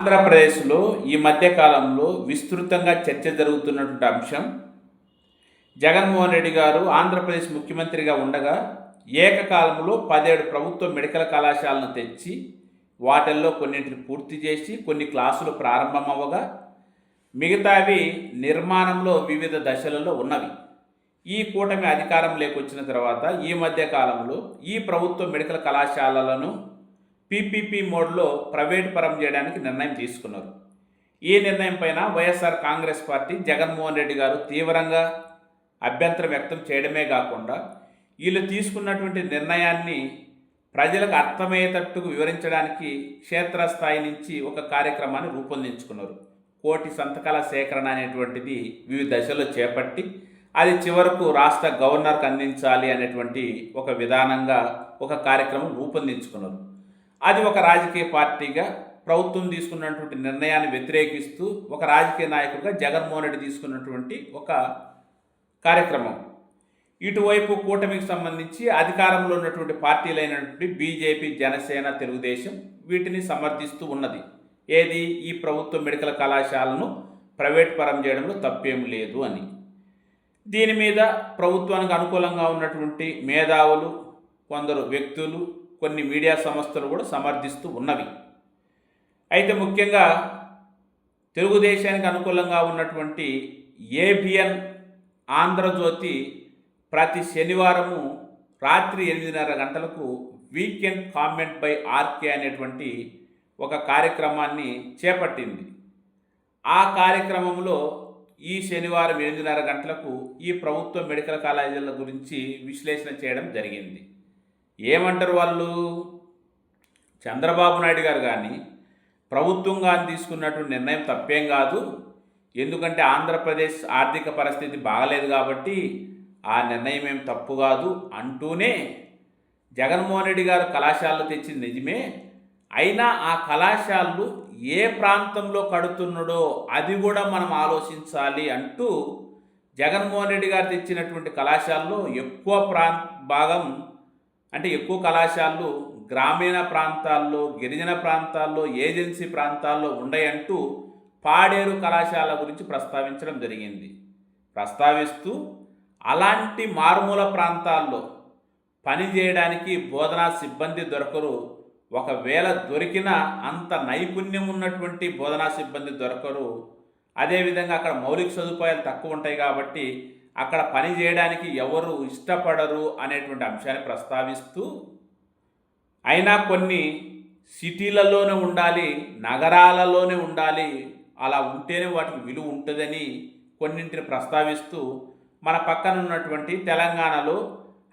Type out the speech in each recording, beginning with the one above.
ఆంధ్రప్రదేశ్లో ఈ మధ్య కాలంలో విస్తృతంగా చర్చ జరుగుతున్నటువంటి అంశం జగన్మోహన్ రెడ్డి గారు ఆంధ్రప్రదేశ్ ముఖ్యమంత్రిగా ఉండగా ఏకకాలంలో పదిహేడు ప్రభుత్వ మెడికల్ కళాశాలను తెచ్చి వాటిల్లో కొన్నింటిని పూర్తి చేసి కొన్ని క్లాసులు ప్రారంభమవ్వగా మిగతావి నిర్మాణంలో వివిధ దశలలో ఉన్నవి. ఈ కూటమి అధికారం లేకొచ్చిన తర్వాత ఈ మధ్య కాలంలో ఈ ప్రభుత్వ మెడికల్ కళాశాలలను పీపీపీ మోడ్లో ప్రైవేట్ పరం చేయడానికి నిర్ణయం తీసుకున్నారు. ఈ నిర్ణయం పైన వైఎస్ఆర్ కాంగ్రెస్ పార్టీ జగన్మోహన్ రెడ్డి గారు తీవ్రంగా అభ్యంతరం వ్యక్తం చేయడమే కాకుండా వీళ్ళు తీసుకున్నటువంటి నిర్ణయాన్ని ప్రజలకు అర్థమయ్యేటట్టుకు వివరించడానికి క్షేత్రస్థాయి నుంచి ఒక కార్యక్రమాన్ని రూపొందించుకున్నారు. కోటి సంతకాల సేకరణ అనేటువంటిది వివిధ దశల్లో చేపట్టి అది చివరకు రాష్ట్ర గవర్నర్కి అందించాలి అనేటువంటి ఒక విధానంగా ఒక కార్యక్రమం రూపొందించుకున్నారు. అది ఒక రాజకీయ పార్టీగా ప్రభుత్వం తీసుకున్నటువంటి నిర్ణయాన్ని వ్యతిరేకిస్తూ ఒక రాజకీయ నాయకుడిగా జగన్మోహన్ రెడ్డి తీసుకున్నటువంటి ఒక కార్యక్రమం. ఇటువైపు కూటమికి సంబంధించి అధికారంలో ఉన్నటువంటి పార్టీలైనటువంటి బీజేపీ జనసేన తెలుగుదేశం వీటిని సమర్థిస్తూ ఉన్నది. ఏది? ఈ ప్రభుత్వ మెడికల్ కళాశాలను ప్రైవేట్ పరం చేయడంలో తప్పేం లేదు అని. దీని మీద ప్రభుత్వానికి అనుకూలంగా ఉన్నటువంటి మేధావులు కొందరు వ్యక్తులు కొన్ని మీడియా సంస్థలు కూడా సమర్థిస్తూ ఉన్నవి. అయితే ముఖ్యంగా తెలుగుదేశానికి అనుకూలంగా ఉన్నటువంటి ఏబిఎన్ ఆంధ్రజ్యోతి ప్రతి శనివారము రాత్రి ఎనిమిదిన్నర గంటలకు వీకెండ్ కామెంట్ బై ఆర్కే అనేటువంటి ఒక కార్యక్రమాన్ని చేపట్టింది. ఆ కార్యక్రమంలో ఈ శనివారం ఎనిమిదిన్నర గంటలకు ఈ ప్రభుత్వ మెడికల్ కాలేజీల గురించి విశ్లేషణ చేయడం జరిగింది. ఏమంటారు వాళ్ళు? చంద్రబాబు నాయుడు గారు కానీ ప్రభుత్వం కానీ తీసుకున్నటువంటి నిర్ణయం తప్పేం కాదు. ఎందుకంటే ఆంధ్రప్రదేశ్ ఆర్థిక పరిస్థితి బాగలేదు కాబట్టి ఆ నిర్ణయం ఏం తప్పు కాదు అంటూనే జగన్మోహన్ రెడ్డి గారు కళాశాలలు తెచ్చింది నిజమే. అయినా ఆ కళాశాలలు ఏ ప్రాంతంలో కడుతున్నాడో అది కూడా మనం ఆలోచించాలి అంటూ జగన్మోహన్ రెడ్డి గారు తెచ్చినటువంటి కళాశాలలో ఎక్కువ ప్రాంత భాగం అంటే ఎక్కువ కళాశాలలు గ్రామీణ ప్రాంతాల్లో గిరిజన ప్రాంతాల్లో ఏజెన్సీ ప్రాంతాల్లో ఉండయంటూ పాడేరు కళాశాల గురించి ప్రస్తావించడం జరిగింది. ప్రస్తావిస్తూ అలాంటి మారుమూల ప్రాంతాల్లో పనిచేయడానికి బోధనా సిబ్బంది దొరకరు. ఒకవేళ దొరికిన అంత నైపుణ్యం ఉన్నటువంటి బోధనా సిబ్బంది దొరకరు. అదేవిధంగా అక్కడ మౌలిక సదుపాయాలు తక్కువ ఉంటాయి కాబట్టి అక్కడ పని చేయడానికి ఎవరు ఇష్టపడరు అనేటువంటి అంశాన్ని ప్రస్తావిస్తూ అయినా కొన్ని సిటీలలోనే ఉండాలి నగరాలలోనే ఉండాలి అలా ఉంటేనే వాటికి విలువ ఉంటుందని కొన్నింటిని ప్రస్తావిస్తూ మన పక్కన ఉన్నటువంటి తెలంగాణలో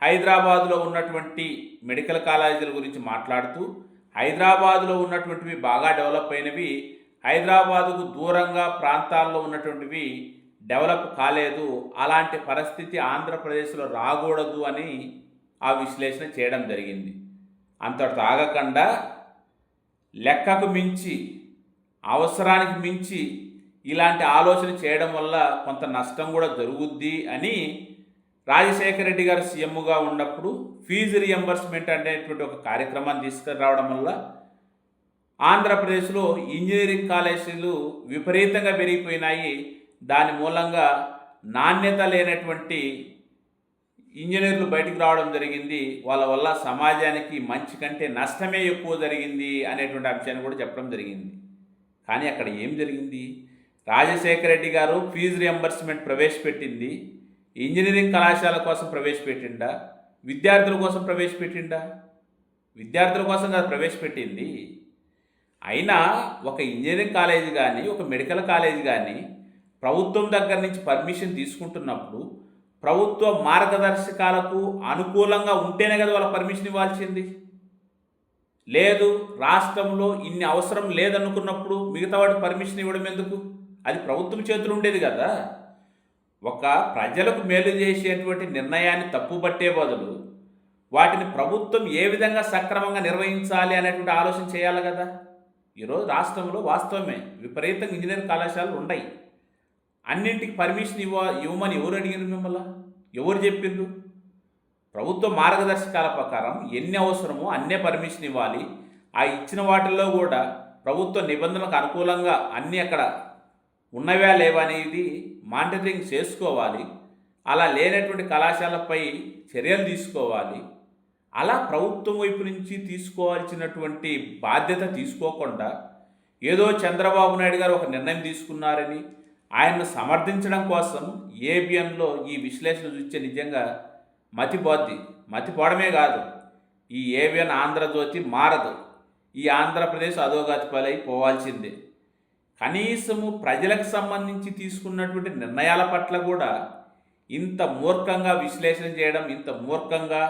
హైదరాబాదులో ఉన్నటువంటి మెడికల్ కాలేజీల గురించి మాట్లాడుతూ హైదరాబాదులో ఉన్నటువంటివి బాగా డెవలప్ అయినవి హైదరాబాదుకు దూరంగా ప్రాంతాల్లో ఉన్నటువంటివి డెవలప్ కాలేదు. అలాంటి పరిస్థితి ఆంధ్రప్రదేశ్లో రాకూడదు అని ఆ విశ్లేషణ చేయడం జరిగింది. అంతటితో ఆగకుండా లెక్కకు మించి అవసరానికి మించి ఇలాంటి ఆలోచన చేయడం వల్ల కొంత నష్టం కూడా జరుగుద్ది అని రాజశేఖర రెడ్డి గారు సీఎంగా ఉన్నప్పుడు ఫీజు రియంబర్స్మెంట్ అనేటువంటి ఒక కార్యక్రమాన్ని తీసుకురావడం వల్ల ఆంధ్రప్రదేశ్లో ఇంజనీరింగ్ కాలేజీలు విపరీతంగా పెరిగిపోయినాయి. దాని మూలంగా నాణ్యత లేనటువంటి ఇంజనీర్లు బయటకు రావడం జరిగింది. వాళ్ళ వల్ల సమాజానికి మంచి కంటే నష్టమే ఎక్కువ జరిగింది అనేటువంటి అంశాన్ని కూడా చెప్పడం జరిగింది. కానీ అక్కడ ఏం జరిగింది? రాజశేఖర రెడ్డి గారు ఫీజు రియంబర్స్మెంట్ ప్రవేశపెట్టింది. ఇంజనీరింగ్ కళాశాల కోసం ప్రవేశపెట్టిండా విద్యార్థుల కోసం ప్రవేశపెట్టిండా విద్యార్థుల కోసం కాదు ప్రవేశపెట్టింది. అయినా ఒక ఇంజనీరింగ్ కాలేజ్ కానీ ఒక మెడికల్ కాలేజ్ కానీ ప్రభుత్వం దగ్గర నుంచి పర్మిషన్ తీసుకుంటున్నప్పుడు ప్రభుత్వ మార్గదర్శకాలకు అనుకూలంగా ఉంటేనే కదా వాళ్ళ పర్మిషన్ ఇవ్వాల్సింది. లేదు రాష్ట్రంలో ఇన్ని అవసరం లేదనుకున్నప్పుడు మిగతా వాటి పర్మిషన్ ఇవ్వడం ఎందుకు? అది ప్రభుత్వం చేతులు ఉండేది కదా. ఒక ప్రజలకు మేలు చేసేటువంటి నిర్ణయాన్ని తప్పుపట్టే బదులు వాటిని ప్రభుత్వం ఏ విధంగా సక్రమంగా నిర్వహించాలి అనేటువంటి ఆలోచన చేయాలి కదా. ఈరోజు రాష్ట్రంలో వాస్తవమే విపరీతంగా ఇంజనీరింగ్ కళాశాలలు ఉన్నాయి అన్నింటికి పర్మిషన్ ఇవ్వ ఇవ్వమని ఎవరు అడిగారు మిమ్మల్ని? ఎవరు చెప్పిండ్రు? ప్రభుత్వ మార్గదర్శకాల ప్రకారం ఎన్ని అవసరమో అన్నే పర్మిషన్ ఇవ్వాలి. ఆ ఇచ్చిన వాటిల్లో కూడా ప్రభుత్వ నిబంధనలకు అనుకూలంగా అన్నీ అక్కడ ఉన్నవా లేవా అనేది మానిటరింగ్ చేసుకోవాలి. అలా లేనటువంటి కళాశాలపై చర్యలు తీసుకోవాలి. అలా ప్రభుత్వం వైపు నుంచి తీసుకోవాల్సినటువంటి బాధ్యత తీసుకోకుండా ఏదో చంద్రబాబు నాయుడు గారు ఒక నిర్ణయం తీసుకున్నారని ఆయన్ను సమర్థించడం కోసం ఏబిఎన్లో ఈ విశ్లేషణ చూస్తే నిజంగా మతిపోద్ది మతిపోవడమే కాదు. ఈ ఏబిఎన్ ఆంధ్రజ్యోతి మారదు. ఈ ఆంధ్రప్రదేశ్ అధోగతి పాలై పోవాల్సిందే. కనీసము ప్రజలకు సంబంధించి తీసుకున్నటువంటి నిర్ణయాల పట్ల కూడా ఇంత మూర్ఖంగా విశ్లేషణ చేయడం ఇంత మూర్ఖంగా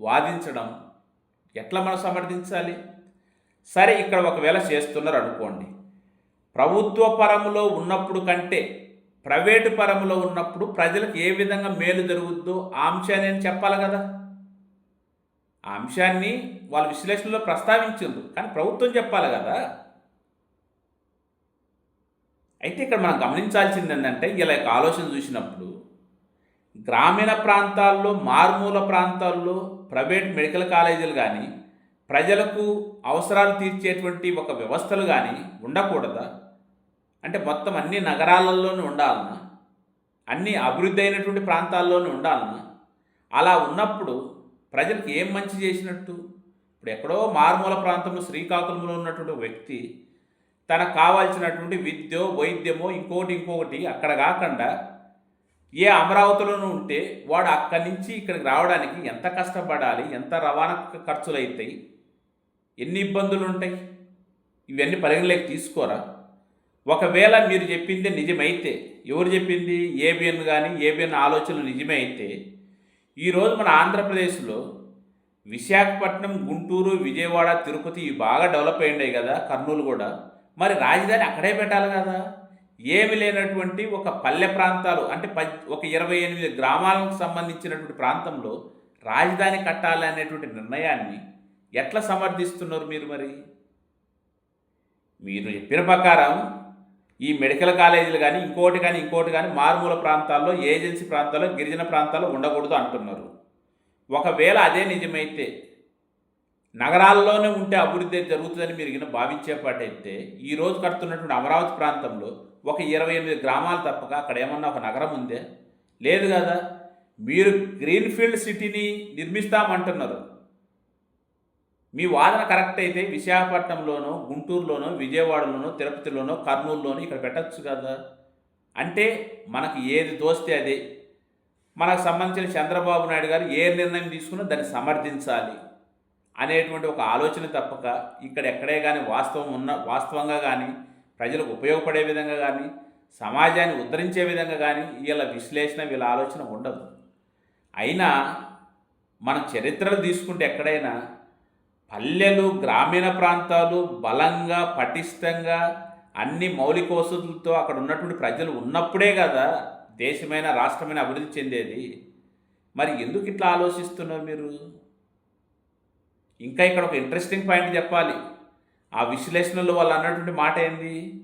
వాదించడం ఎట్లా మనం సమర్థించాలి? సరే ఇక్కడ ఒకవేళ చేస్తున్నారు అనుకోండి. ప్రభుత్వ పరములో ఉన్నప్పుడు కంటే ప్రైవేటు పరములో ఉన్నప్పుడు ప్రజలకు ఏ విధంగా మేలు జరుగుద్దో ఆ అంశాన్ని నేను చెప్పాలి కదా. ఆ అంశాన్ని వాళ్ళ విశ్లేషణలో ప్రస్తావించింది కానీ ప్రభుత్వం చెప్పాలి కదా. అయితే ఇక్కడ మనం గమనించాల్సింది ఏంటంటే ఇలా యొక్క ఆలోచన చూసినప్పుడు గ్రామీణ ప్రాంతాల్లో మారుమూల ప్రాంతాల్లో ప్రైవేట్ మెడికల్ కాలేజీలు కానీ ప్రజలకు అవసరాలు తీర్చేటువంటి ఒక వ్యవస్థలు కానీ ఉండకూడదా? అంటే మొత్తం అన్ని నగరాలలోనూ ఉండాలన్నా అన్ని అభివృద్ధి అయినటువంటి ప్రాంతాల్లోనూ ఉండాలన్నా అలా ఉన్నప్పుడు ప్రజలకు ఏం మంచి చేసినట్టు? ఇప్పుడు ఎక్కడో మారుమూల ప్రాంతంలో శ్రీకాకుళంలో ఉన్నటువంటి వ్యక్తి తనకు కావాల్సినటువంటి విద్యో వైద్యమో ఇంకోటి ఇంకొకటి అక్కడ కాకుండా ఏ అమరావతిలోనూ ఉంటే వాడు అక్కడి నుంచి ఇక్కడికి రావడానికి ఎంత కష్టపడాలి ఎంత రవాణా ఖర్చులు అవుతాయి ఎన్ని ఇబ్బందులు ఉంటాయి ఇవన్నీ పరిగణలోకి తీసుకోరా? ఒకవేళ మీరు చెప్పింది నిజమైతే ఎవరు చెప్పింది? ఏబిఎన్ కానీ ఏబిఎన్ ఆలోచనలు నిజమే అయితే ఈరోజు మన ఆంధ్రప్రదేశ్లో విశాఖపట్నం గుంటూరు విజయవాడ తిరుపతి ఇవి బాగా డెవలప్ అయినాయి కదా కర్నూలు కూడా. మరి రాజధాని అక్కడే పెట్టాలి కదా. ఏమి లేనటువంటి ఒక పల్లె ప్రాంతాలు అంటే ప ఒక ఇరవై ఎనిమిది గ్రామాలకు సంబంధించినటువంటి ప్రాంతంలో రాజధాని కట్టాలి అనేటువంటి నిర్ణయాన్ని ఎట్లా సమర్థిస్తున్నారు మీరు మరి? మీరు చెప్పిన ప్రకారం ఈ మెడికల్ కాలేజీలు కానీ ఇంకోటి కానీ ఇంకోటి కానీ మారుమూల ప్రాంతాల్లో ఏజెన్సీ ప్రాంతాల్లో గిరిజన ప్రాంతాల్లో ఉండకూడదు అంటున్నారు. ఒకవేళ అదే నిజమైతే నగరాల్లోనే ఉంటే అభివృద్ధి జరుగుతుందని మీరు గిన భావించేపాటైతే ఈ రోజు కడుతున్నటువంటి అమరావతి ప్రాంతంలో ఒక ఇరవై ఎనిమిది గ్రామాలు తప్పక అక్కడ ఏమన్నా ఒక నగరం ఉందే? లేదు కదా? మీరు గ్రీన్ఫీల్డ్ సిటీని నిర్మిస్తామంటున్నారు. మీ వాదన కరెక్ట్ అయితే విశాఖపట్నంలోనో గుంటూరులోనో విజయవాడలోనో తిరుపతిలోనో కర్నూలులోనో ఇక్కడ పెట్టచ్చు కదా? అంటే మనకు ఏది దోస్తే అదే. మనకు సంబంధించిన చంద్రబాబు నాయుడు గారు ఏ నిర్ణయం తీసుకున్నా దాన్ని సమర్థించాలి అనేటువంటి ఒక ఆలోచన తప్పక. ఇక్కడ ఎక్కడే కానీ వాస్తవం ఉన్న వాస్తవంగా కానీ ప్రజలకు ఉపయోగపడే విధంగా కానీ సమాజాన్ని ఉద్ధరించే విధంగా కానీ వీళ్ళ విశ్లేషణ వీళ్ళ ఆలోచన ఉండదు. అయినా మనం చరిత్రలు తీసుకుంటే ఎక్కడైనా పల్లెలు గ్రామీణ ప్రాంతాలు బలంగా పటిష్టంగా అన్ని మౌలిక వసతులతో అక్కడ ఉన్నటువంటి ప్రజలు ఉన్నప్పుడే కదా దేశమైన రాష్ట్రమైన అభివృద్ధి చెందేది. మరి ఎందుకు ఇట్లా ఆలోచిస్తున్నారు మీరు? ఇంకా ఇక్కడ ఒక ఇంట్రెస్టింగ్ పాయింట్ చెప్పాలి. ఆ విశ్లేషణలో వాళ్ళు అన్నటువంటి మాట ఏంది?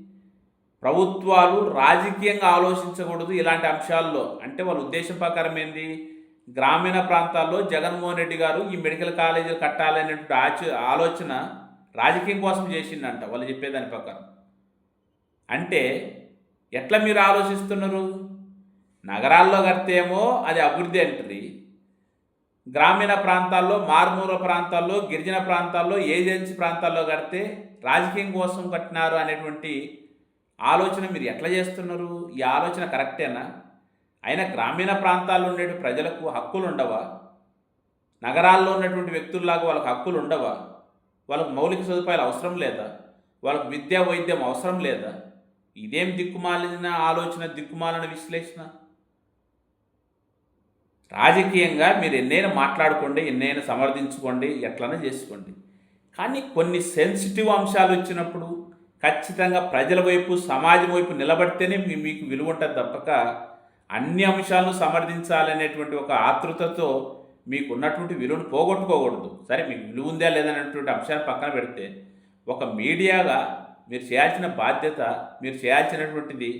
ప్రభుత్వాలు రాజకీయంగా ఆలోచించకూడదు ఇలాంటి అంశాల్లో. అంటే వాళ్ళ ఉద్దేశం ప్రకారం ఏంది? గ్రామీణ ప్రాంతాల్లో జగన్మోహన్ రెడ్డి గారు ఈ మెడికల్ కాలేజీలు కట్టాలనేటువంటి ఆచ ఆలోచన రాజకీయం కోసం చేసిందంట వాళ్ళు చెప్పేదాని ప్రకారం. అంటే ఎట్లా మీరు ఆలోచిస్తున్నారు? నగరాల్లో కడితేమో అది అభివృద్ధి అంటుంది. గ్రామీణ ప్రాంతాల్లో మారుమూల ప్రాంతాల్లో గిరిజన ప్రాంతాల్లో ఏజెన్సీ ప్రాంతాల్లో కడితే రాజకీయం కోసం కట్టినారు అనేటువంటి ఆలోచన మీరు ఎట్లా చేస్తున్నారు? ఈ ఆలోచన కరెక్టేనా? అయినా గ్రామీణ ప్రాంతాల్లో ఉండే ప్రజలకు హక్కులు ఉండవా? నగరాల్లో ఉన్నటువంటి వ్యక్తుల్లాగా వాళ్ళకి హక్కులు ఉండవా? వాళ్ళకు మౌలిక సదుపాయాలు అవసరం లేదా? వాళ్ళకు విద్యా వైద్యం అవసరం లేదా? ఇదేం దిక్కుమాలిన ఆలోచన దిక్కుమాలిన విశ్లేషణ? రాజకీయంగా మీరు ఎన్నైనా మాట్లాడుకోండి ఎన్నైనా సమర్థించుకోండి ఎట్లనే చేసుకోండి. కానీ కొన్ని సెన్సిటివ్ అంశాలు వచ్చినప్పుడు ఖచ్చితంగా ప్రజల వైపు సమాజం వైపు నిలబడితేనే మీ మీకు విలువ ఉంటుంది తప్పక. అన్ని అంశాలను సమర్థించాలనేటువంటి ఒక ఆతృతతో మీకు ఉన్నటువంటి విలువను పోగొట్టుకోకూడదు. సరే మీకు విలువ ఉందా లేదనేటువంటి అంశాన్ని పక్కన పెడితే ఒక మీడియాగా మీరు చేయాల్సిన బాధ్యత మీరు చేయాల్సినటువంటిది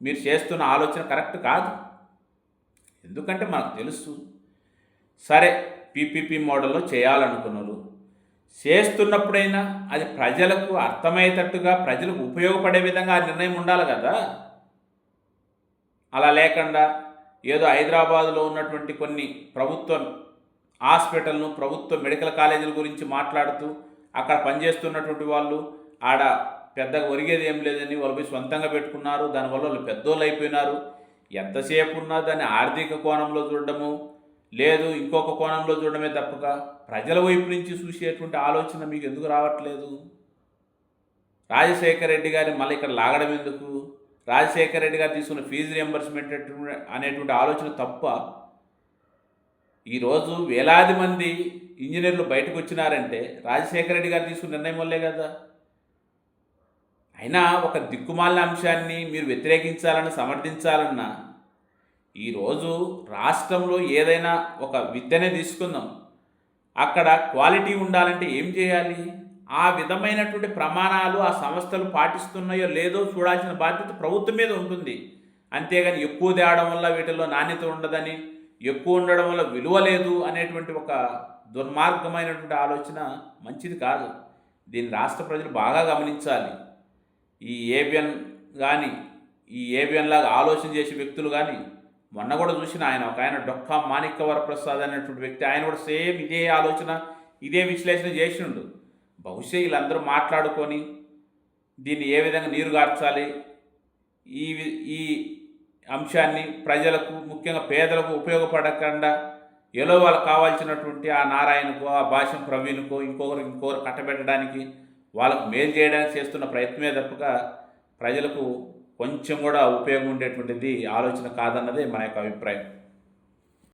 మీరు చేస్తున్న ఆలోచన కరెక్ట్ కాదు. ఎందుకంటే మనకు తెలుసు. సరే పీపీపీ మోడల్లో చేయాలనుకున్నారు చేస్తున్నప్పుడైనా అది ప్రజలకు అర్థమయ్యేటట్టుగా ప్రజలకు ఉపయోగపడే విధంగా ఆ నిర్ణయం ఉండాలి కదా. అలా లేకుండా ఏదో హైదరాబాదులో ఉన్నటువంటి కొన్ని ప్రభుత్వ హాస్పిటల్ను ప్రభుత్వ మెడికల్ కాలేజీల గురించి మాట్లాడుతూ అక్కడ పనిచేస్తున్నటువంటి వాళ్ళు ఆడ పెద్దగా ఒరిగేది ఏం లేదని వాళ్ళు పోయి సొంతంగా పెట్టుకున్నారు. దానివల్ల వాళ్ళు పెద్దోళ్ళు అయిపోయినారు. ఎంతసేపు ఉన్నా దాన్ని ఆర్థిక కోణంలో చూడడము లేదు ఇంకొక కోణంలో చూడడమే తప్పక ప్రజల వైపు నుంచి చూసేటువంటి ఆలోచన మీకు ఎందుకు రావట్లేదు? రాజశేఖర రెడ్డి గారిని మళ్ళీ ఇక్కడ లాగడం ఎందుకు? రాజశేఖర రెడ్డి గారు తీసుకున్న ఫీజు రియంబర్స్మెంట్ అనేటువంటి ఆలోచన తప్ప ఈరోజు వేలాది మంది ఇంజనీర్లు బయటకు వచ్చినారంటే రాజశేఖర రెడ్డి గారు తీసుకున్న నిర్ణయం వల్లే కదా. అయినా ఒక దిక్కుమాలిన అంశాన్ని మీరు వ్యతిరేకించాలని సమర్థించాలన్నా ఈరోజు రాష్ట్రంలో ఏదైనా ఒక విద్యనే తీసుకుందాం. అక్కడ క్వాలిటీ ఉండాలంటే ఏం చేయాలి? ఆ విధమైనటువంటి ప్రమాణాలు ఆ సంస్థలు పాటిస్తున్నాయో లేదో చూడాల్సిన బాధ్యత ప్రభుత్వం మీద ఉంటుంది. అంతేగాని ఎక్కువ తేవడం వల్ల వీటిల్లో నాణ్యత ఉండదని ఎక్కువ ఉండడం వల్ల విలువ లేదు అనేటువంటి ఒక దుర్మార్గమైనటువంటి ఆలోచన మంచిది కాదు. దీన్ని రాష్ట్ర ప్రజలు బాగా గమనించాలి. ఈ ఏబిఎన్ కానీ ఈ ఏబిఎన్ లాగా ఆలోచన చేసే వ్యక్తులు కానీ మొన్న కూడా చూసిన ఆయన ఒక ఆయన డొక్కా మాణిక్య వరప్రసాద్ అనేటువంటి వ్యక్తి ఆయన కూడా సేమ్ ఇదే ఆలోచన ఇదే విశ్లేషణ చేసిండు. బహుశా వీళ్ళందరూ మాట్లాడుకొని దీన్ని ఏ విధంగా నీరు గార్చాలి? ఈ వి- ఈ అంశాన్ని ప్రజలకు ముఖ్యంగా పేదలకు ఉపయోగపడకుండా ఏలో వాళ్ళకి కావాల్సినటువంటి ఆ నారాయణకో ఆ భాషం ప్రవీణ్కో ఇంకొకరు ఇంకొకరు కట్టబెట్టడానికి వాళ్ళకు మేలు చేయడానికి చేస్తున్న ప్రయత్నమే తప్పక ప్రజలకు కొంచెం కూడా ఉపయోగం ఉండేటువంటిది ఆలోచన కాదన్నదే మన యొక్క అభిప్రాయం.